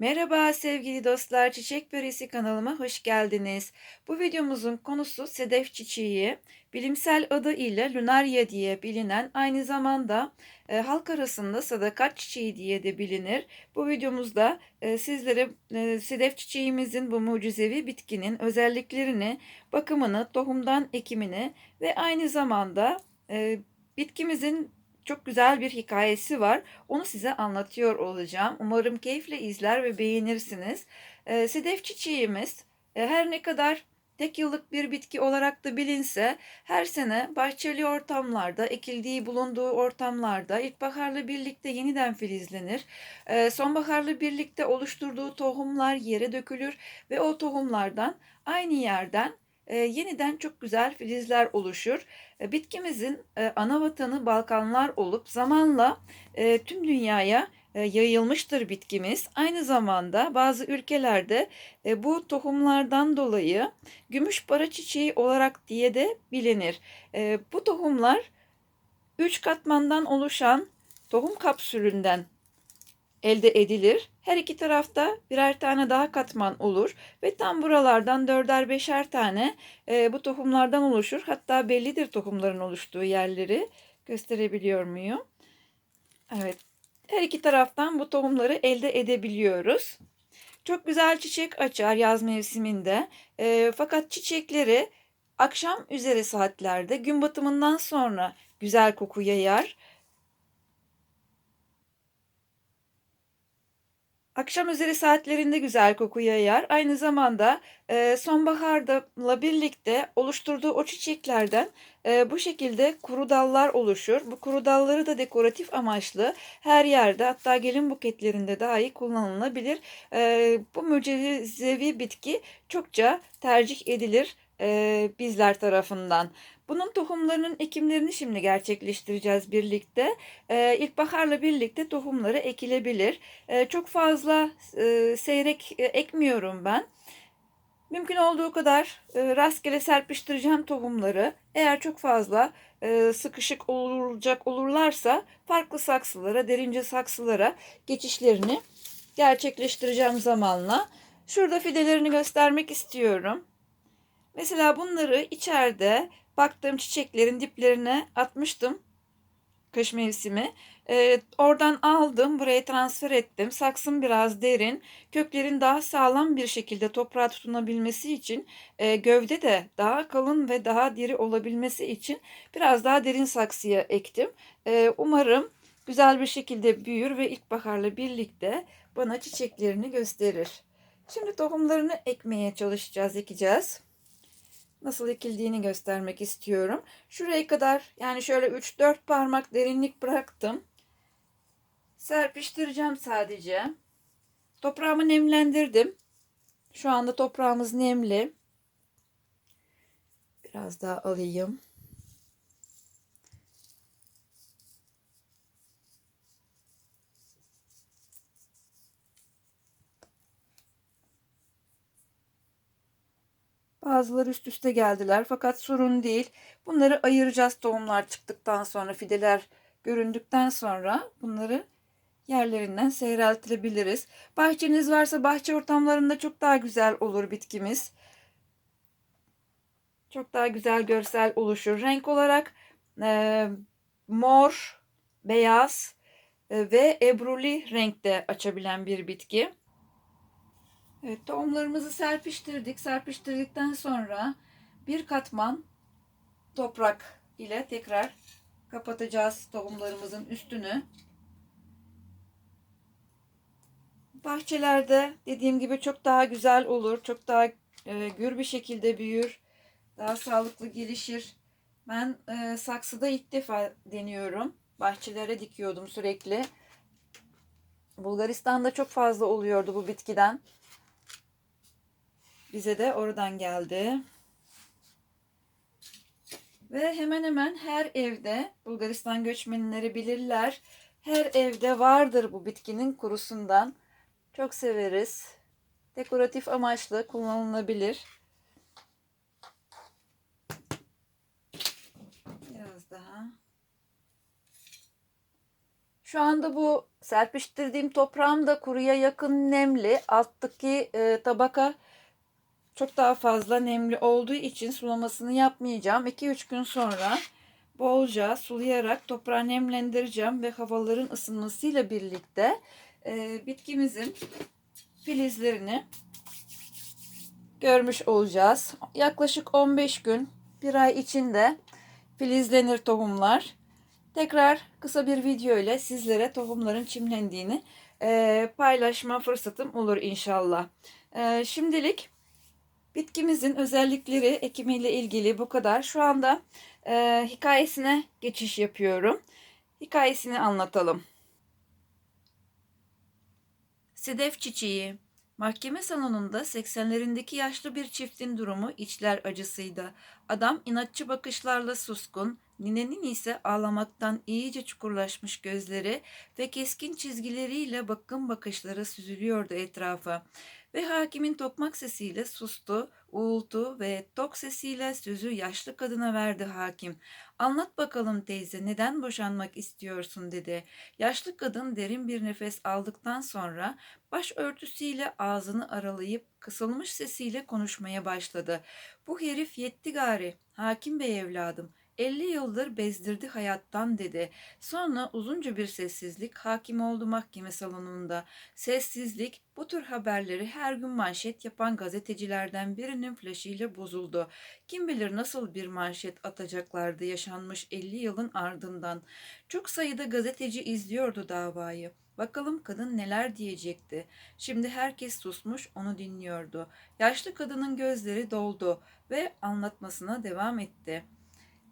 Merhaba sevgili dostlar, Çiçek Böresi kanalıma hoş geldiniz. Bu videomuzun konusu sedef çiçeği. Bilimsel adı ile lunaria diye bilinen, aynı zamanda e, halk arasında sadakat çiçeği diye de bilinir. Bu videomuzda e, sizlere e, sedef çiçeğimizin bu mucizevi bitkinin özelliklerini, bakımını, tohumdan ekimini ve aynı zamanda e, bitkimizin çok güzel bir hikayesi var. Onu size anlatıyor olacağım. Umarım keyifle izler ve beğenirsiniz. E, sedef çiçeğimiz e, her ne kadar tek yıllık bir bitki olarak da bilinse her sene bahçeli ortamlarda, ekildiği bulunduğu ortamlarda ilkbaharla birlikte yeniden filizlenir. E, sonbaharla birlikte oluşturduğu tohumlar yere dökülür ve o tohumlardan aynı yerden e, yeniden çok güzel filizler oluşur. E, bitkimizin e, ana vatanı Balkanlar olup zamanla e, tüm dünyaya yayılmıştır bitkimiz. Aynı zamanda bazı ülkelerde bu tohumlardan dolayı gümüş para çiçeği olarak diye de bilinir. Bu tohumlar üç katmandan oluşan tohum kapsülünden elde edilir. Her iki tarafta birer tane daha katman olur ve tam buralardan dörder beşer tane e, bu tohumlardan oluşur. Hatta bellidir tohumların oluştuğu yerleri. Gösterebiliyor muyum? Evet. Her iki taraftan bu tohumları elde edebiliyoruz. Çok güzel çiçek açar yaz mevsiminde. E, fakat çiçekleri akşam üzeri saatlerde gün batımından sonra güzel koku yayar. Akşam üzeri saatlerinde güzel koku yayar. Aynı zamanda e, sonbaharla birlikte oluşturduğu o çiçeklerden e, bu şekilde kuru dallar oluşur. Bu kuru dalları da dekoratif amaçlı her yerde hatta gelin buketlerinde dahi kullanılabilir. E, bu mucizevi bitki çokça tercih edilir e, bizler tarafından. Bunun tohumlarının ekimlerini şimdi gerçekleştireceğiz birlikte. Ee, ilkbaharla birlikte tohumları ekilebilir. Ee, çok fazla e, seyrek e, ekmiyorum ben. Mümkün olduğu kadar e, rastgele serpiştireceğim tohumları. Eğer çok fazla e, sıkışık olacak olurlarsa farklı saksılara, derince saksılara geçişlerini gerçekleştireceğim zamanla. Şurada fidelerini göstermek istiyorum. Mesela bunları içeride baktığım çiçeklerin diplerine atmıştım kış mevsimi. Ee, oradan aldım, buraya transfer ettim. Saksım biraz derin. Köklerin daha sağlam bir şekilde toprağa tutunabilmesi için, e, gövde de daha kalın ve daha diri olabilmesi için biraz daha derin saksıya ektim. E, umarım güzel bir şekilde büyür ve ilkbaharla birlikte bana çiçeklerini gösterir. Şimdi tohumlarını ekmeye çalışacağız, ekeceğiz nasıl ekildiğini göstermek istiyorum. Şuraya kadar yani şöyle 3-4 parmak derinlik bıraktım. Serpiştireceğim sadece. Toprağımı nemlendirdim. Şu anda toprağımız nemli. Biraz daha alayım. Bazıları üst üste geldiler fakat sorun değil. Bunları ayıracağız tohumlar çıktıktan sonra fideler göründükten sonra bunları yerlerinden seyreltirebiliriz. Bahçeniz varsa bahçe ortamlarında çok daha güzel olur bitkimiz. Çok daha güzel görsel oluşur. Renk olarak e, mor, beyaz e, ve ebruli renkte açabilen bir bitki. Evet tohumlarımızı serpiştirdik. Serpiştirdikten sonra bir katman toprak ile tekrar kapatacağız tohumlarımızın üstünü. Bahçelerde dediğim gibi çok daha güzel olur. Çok daha e, gür bir şekilde büyür. Daha sağlıklı gelişir. Ben e, saksıda ilk defa deniyorum. Bahçelere dikiyordum sürekli. Bulgaristan'da çok fazla oluyordu bu bitkiden. Bize de oradan geldi. Ve hemen hemen her evde Bulgaristan göçmenleri bilirler. Her evde vardır bu bitkinin kurusundan. Çok severiz. Dekoratif amaçlı kullanılabilir. Biraz daha. Şu anda bu serpiştirdiğim toprağım da kuruya yakın nemli. Alttaki e, tabaka çok daha fazla nemli olduğu için sulamasını yapmayacağım. 2-3 gün sonra bolca sulayarak toprağı nemlendireceğim ve havaların ısınmasıyla birlikte e, bitkimizin filizlerini görmüş olacağız. Yaklaşık 15 gün, bir ay içinde filizlenir tohumlar. Tekrar kısa bir video ile sizlere tohumların çimlendiğini e, paylaşma fırsatım olur inşallah. E, şimdilik bitkimizin özellikleri ekimiyle ilgili bu kadar. Şu anda e, hikayesine geçiş yapıyorum. Hikayesini anlatalım. Sedef çiçeği Mahkeme salonunda 80'lerindeki yaşlı bir çiftin durumu içler acısıydı. Adam inatçı bakışlarla suskun, ninenin ise ağlamaktan iyice çukurlaşmış gözleri ve keskin çizgileriyle bakım bakışları süzülüyordu etrafa. Ve hakimin tokmak sesiyle sustu, uğultu ve tok sesiyle sözü yaşlı kadına verdi hakim. Anlat bakalım teyze neden boşanmak istiyorsun dedi. Yaşlı kadın derin bir nefes aldıktan sonra baş örtüsüyle ağzını aralayıp kısılmış sesiyle konuşmaya başladı. Bu herif yetti gari. Hakim bey evladım. 50 yıldır bezdirdi hayattan dedi. Sonra uzunca bir sessizlik hakim oldu mahkeme salonunda. Sessizlik bu tür haberleri her gün manşet yapan gazetecilerden birinin flaşıyla bozuldu. Kim bilir nasıl bir manşet atacaklardı yaşanmış 50 yılın ardından. Çok sayıda gazeteci izliyordu davayı. Bakalım kadın neler diyecekti. Şimdi herkes susmuş onu dinliyordu. Yaşlı kadının gözleri doldu ve anlatmasına devam etti.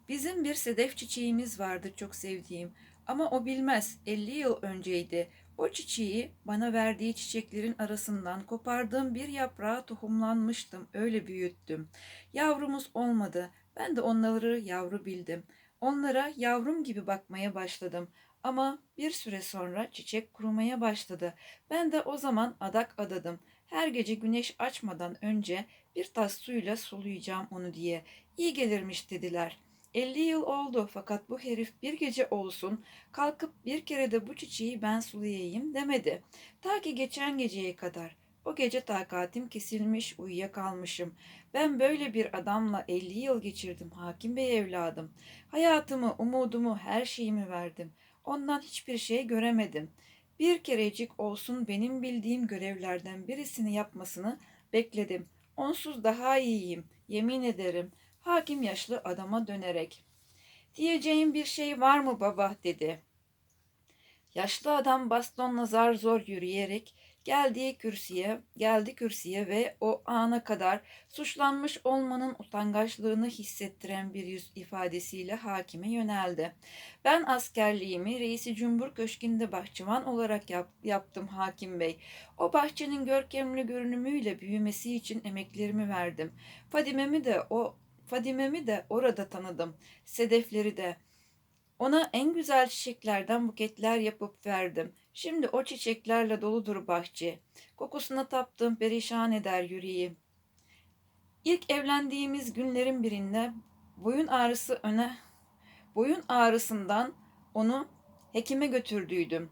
Bizim bir sedef çiçeğimiz vardı çok sevdiğim. Ama o bilmez. 50 yıl önceydi. O çiçeği bana verdiği çiçeklerin arasından kopardığım bir yaprağa tohumlanmıştım. Öyle büyüttüm. Yavrumuz olmadı. Ben de onları yavru bildim. Onlara yavrum gibi bakmaya başladım. Ama bir süre sonra çiçek kurumaya başladı. Ben de o zaman adak adadım. Her gece güneş açmadan önce bir tas suyla sulayacağım onu diye. İyi gelirmiş dediler.'' 50 yıl oldu fakat bu herif bir gece olsun kalkıp bir kere de bu çiçeği ben sulayayım demedi. Ta ki geçen geceye kadar. O gece takatim kesilmiş uyuyakalmışım. Ben böyle bir adamla 50 yıl geçirdim hakim bey evladım. Hayatımı, umudumu, her şeyimi verdim. Ondan hiçbir şey göremedim. Bir kerecik olsun benim bildiğim görevlerden birisini yapmasını bekledim. Onsuz daha iyiyim, yemin ederim. Hakim yaşlı adama dönerek Diyeceğim bir şey var mı baba dedi. Yaşlı adam bastonla zar zor yürüyerek geldiği kürsüye, geldi kürsüye ve o ana kadar suçlanmış olmanın utangaçlığını hissettiren bir yüz ifadesiyle hakime yöneldi. Ben askerliğimi reisi Cumhur Köşkü'nde bahçıvan olarak yap, yaptım hakim bey. O bahçenin görkemli görünümüyle büyümesi için emeklerimi verdim. Fadime'mi de o Fadime'mi de orada tanıdım. Sedefleri de. Ona en güzel çiçeklerden buketler yapıp verdim. Şimdi o çiçeklerle doludur bahçe. Kokusuna taptım perişan eder yüreği. İlk evlendiğimiz günlerin birinde boyun ağrısı öne boyun ağrısından onu hekime götürdüydüm.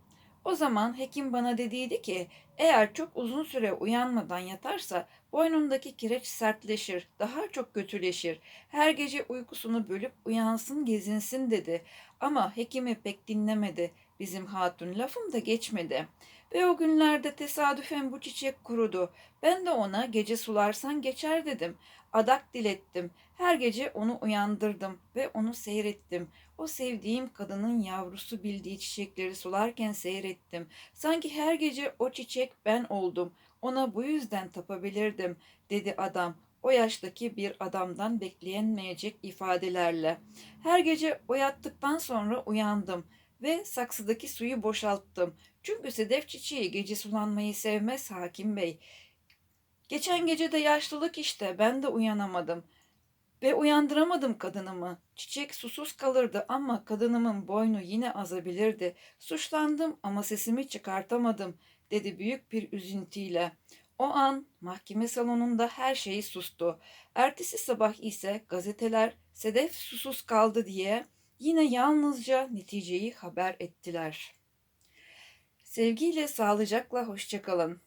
O zaman hekim bana dediydi ki eğer çok uzun süre uyanmadan yatarsa boynundaki kireç sertleşir, daha çok kötüleşir. Her gece uykusunu bölüp uyansın gezinsin dedi. Ama hekimi pek dinlemedi. Bizim hatun lafım da geçmedi. Ve o günlerde tesadüfen bu çiçek kurudu. Ben de ona gece sularsan geçer dedim. Adak dilettim. Her gece onu uyandırdım ve onu seyrettim. O sevdiğim kadının yavrusu bildiği çiçekleri sularken seyrettim. Sanki her gece o çiçek ben oldum. Ona bu yüzden tapabilirdim, dedi adam. O yaştaki bir adamdan beklenmeyecek ifadelerle. Her gece o yattıktan sonra uyandım ve saksıdaki suyu boşalttım. Çünkü sedef çiçeği gece sulanmayı sevmez hakim bey. Geçen gece de yaşlılık işte ben de uyanamadım. Ve uyandıramadım kadınımı. Çiçek susuz kalırdı ama kadınımın boynu yine azabilirdi. Suçlandım ama sesimi çıkartamadım dedi büyük bir üzüntüyle. O an mahkeme salonunda her şey sustu. Ertesi sabah ise gazeteler Sedef susuz kaldı diye yine yalnızca neticeyi haber ettiler. Sevgiyle, sağlıcakla, hoşça kalın.